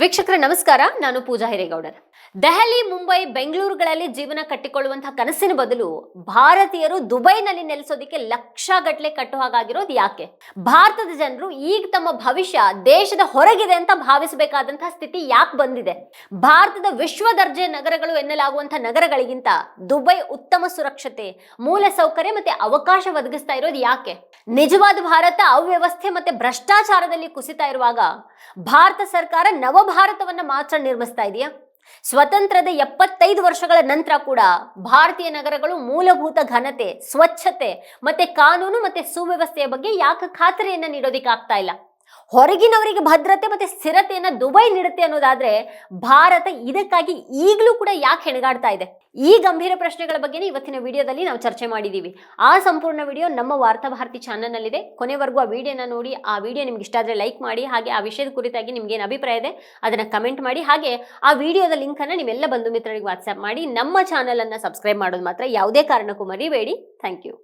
ವೀಕ್ಷಕರ, ನಮಸ್ಕಾರ. ನಾನು ಪೂಜಾ ಹಿರೇಗೌಡರ್. ದೆಹಲಿ, ಮುಂಬೈ, ಬೆಂಗಳೂರುಗಳಲ್ಲಿ ಜೀವನ ಕಟ್ಟಿಕೊಳ್ಳುವಂತಹ ಕನಸಿನ ಬದಲು ಭಾರತೀಯರು ದುಬೈನಲ್ಲಿ ನೆಲೆಸೋದಿಕ್ಕೆ ಲಕ್ಷ ಗಟ್ಟಲೆ ಕಟ್ಟು ಹಾಗಾಗಿರೋದು ಯಾಕೆ? ಭಾರತದ ಜನರು ಈಗ ತಮ್ಮ ಭವಿಷ್ಯ ದೇಶದ ಹೊರಗಿದೆ ಅಂತ ಭಾವಿಸಬೇಕಾದಂತಹ ಸ್ಥಿತಿ ಯಾಕೆ ಬಂದಿದೆ? ಭಾರತದ ವಿಶ್ವ ದರ್ಜೆ ನಗರಗಳು ಎನ್ನಲಾಗುವಂತಹ ನಗರಗಳಿಗಿಂತ ದುಬೈ ಉತ್ತಮ ಸುರಕ್ಷತೆ, ಮೂಲ ಸೌಕರ್ಯ ಮತ್ತೆ ಅವಕಾಶ ಒದಗಿಸ್ತಾ ಇರೋದು ಯಾಕೆ? ನಿಜವಾದ ಭಾರತ ಅವ್ಯವಸ್ಥೆ ಮತ್ತೆ ಭ್ರಷ್ಟಾಚಾರದಲ್ಲಿ ಕುಸಿತಾ ಇರುವಾಗ ಭಾರತ ಸರ್ಕಾರ ನವಭಾರತವನ್ನ ಮಾತ್ರ ನಿರ್ಮಿಸ್ತಾ ಇದೆಯಾ? ಸ್ವತಂತ್ರದ ಎಪ್ಪತ್ತೈದು ವರ್ಷಗಳ ನಂತರ ಕೂಡ ಭಾರತೀಯ ನಗರಗಳು ಮೂಲಭೂತ ಘನತೆ, ಸ್ವಚ್ಛತೆ ಮತ್ತೆ ಕಾನೂನು ಮತ್ತೆ ಸುವ್ಯವಸ್ಥೆಯ ಬಗ್ಗೆ ಯಾಕೆ ಖಾತರಿಯನ್ನ ನೀಡೋದಿಕ್ಕೆ ಆಗ್ತಾ ಇಲ್ಲ? ಹೊರಗಿನವರಿಗೆ ಭದ್ರತೆ ಮತ್ತೆ ಸ್ಥಿರತೆಯನ್ನ ದುಬೈ ನೀಡುತ್ತೆ ಅನ್ನೋದಾದ್ರೆ ಭಾರತ ಇದಕ್ಕಾಗಿ ಈಗಲೂ ಕೂಡ ಯಾಕೆ ಹೆಣಗಾಡ್ತಾ ಇದೆ? ಈ ಗಂಭೀರ ಪ್ರಶ್ನೆಗಳ ಬಗ್ಗೆ ಇವತ್ತಿನ ವಿಡಿಯೋದಲ್ಲಿ ನಾವು ಚರ್ಚೆ ಮಾಡಿದ್ದೀವಿ ಆ ಸಂಪೂರ್ಣ ವಿಡಿಯೋ ನಮ್ಮ ವಾರ್ತಾ ಭಾರತಿ ಚಾನಲ್ನಲ್ಲಿದೆ. ಕೊನೆವರೆಗೂ ಆ ವಿಡಿಯೋನ ನೋಡಿ, ಆ ವಿಡಿಯೋ ನಿಮ್ಗೆ ಇಷ್ಟ ಆದ್ರೆ ಲೈಕ್ ಮಾಡಿ, ಹಾಗೆ ಆ ವಿಷಯದ ಕುರಿತಾಗಿ ನಿಮ್ಗೆ ಏನು ಅಭಿಪ್ರಾಯ ಇದೆ ಅದನ್ನ ಕಮೆಂಟ್ ಮಾಡಿ, ಹಾಗೆ ಆ ವಿಡಿಯೋದ ಲಿಂಕ್ ಅನ್ನ ನಿಮ್ಮೆಲ್ಲ ಬಂಧು ಮಿತ್ರರಿಗೆ ವಾಟ್ಸ್ಆಪ್ ಮಾಡಿ ನಮ್ಮ ಚಾನಲ್ ಅನ್ನ ಸಬ್ಸ್ಕ್ರೈಬ್ ಮಾಡೋದು ಮಾತ್ರ ಯಾವುದೇ ಕಾರಣಕ್ಕೂ ಮರಿಬೇಡಿ. Thank you.